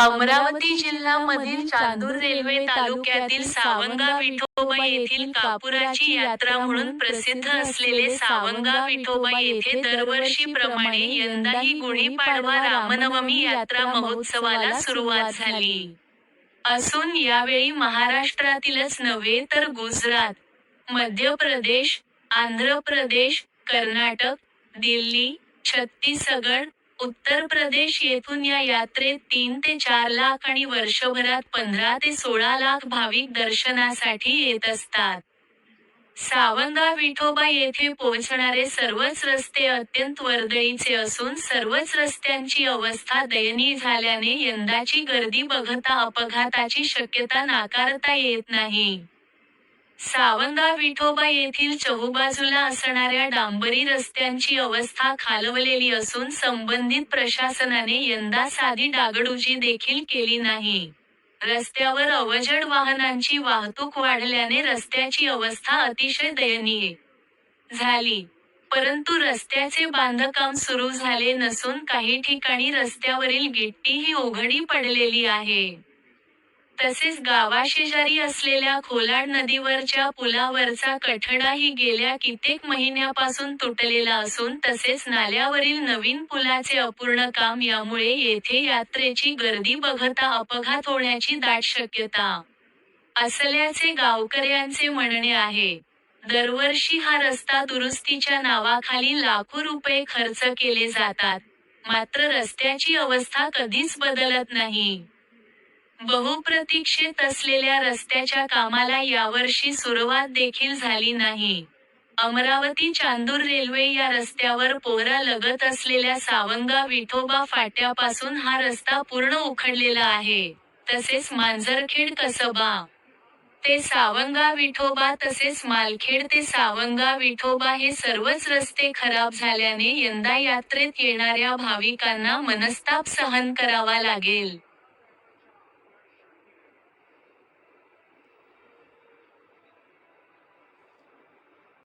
अमरावती जिल्हा मधील चांदूर रेल्वे तालुक्यातील सावंगा विठोबा येथील कापुराची यात्रा म्हणून प्रसिद्ध असलेले सावंगा विठोबा येथे दरवर्षीप्रमाणे यंदाही गुढीपाडवा रामनवमी यात्रा महोत्सवाला सुरुवात झाली. असून यावेळी महाराष्ट्रातीलच नव्हे तर गुजरात मध्य प्रदेश आंध्र प्रदेश कर्नाटक दिल्ली छत्तीसगड उत्तर प्रदेश येथून या यात्रेत तीन ते चार लाख आणि वर्षभरात पंधरा ते सोळा लाख भाविक दर्शनासाठी येत असतात. सावंगा विठोबा येथे पोहोचणारे सर्वच रस्ते अत्यंत वर्दळीचे असून सर्वच रस्त्यांची अवस्था दयनीय झाल्याने यंदाची गर्दी बघता अपघाताची शक्यता नाकारता येत नाही. सावंगा विठोबा येथील चहूबाजूला असणाऱ्या डांबरी रस्त्यांची अवस्था खालवलेली असून संबंधित प्रशासनाने यंदा साधी डागडुजी देखील केली नाही. रस्त्यावर अवजड वाहनांची वाहतूक वाढल्याने रस्त्याची अवस्था अतिशय दयनीय झाली. परंतु रस्त्याचे बांधकाम सुरू झाले नसून काही ठिकाणी रस्त्यावरील गिट्टी ही उघडी पडलेली आहे. तसेच गावाशेजारी असलेल्या खोलाड नदीवरच्या पुलावरचा कठडाही गेल्या कित्येक महिन्यापासून तुटलेला असून तसेच नाल्यावरील नवीन पुलाचे अपूर्ण काम यामुळे येथे यात्रेची गर्दी बघता अपघात होण्याची दाट शक्यता असल्याचे गावकऱ्यांचे म्हणणे आहे. दरवर्षी हा रस्ता दुरुस्तीच्या नावाखाली लाखो रुपये खर्च केले जातात. मात्र रस्त्याची अवस्था कधीच बदलत नाही. बहुप्रतीक्षित असलेल्या रस्त्याच्या कामाला यावर्षी सुरुवात देखील झाली नाही. अमरावती चांदूर रेल्वे या रस्त्यावर पोहरा लगत असलेल्या सावंगा विठोबा फाट्यापासून हा रस्ता पूर्ण उखडलेला आहे. तसेच मांजरखेड कसबा ते सावंगा विठोबा तसेच मालखेड ते सावंगा विठोबा हे सर्वच रस्ते खराब झाल्याने यंदा यात्रेत येणाऱ्या भाविकांना मनस्ताप सहन करावा लागेल.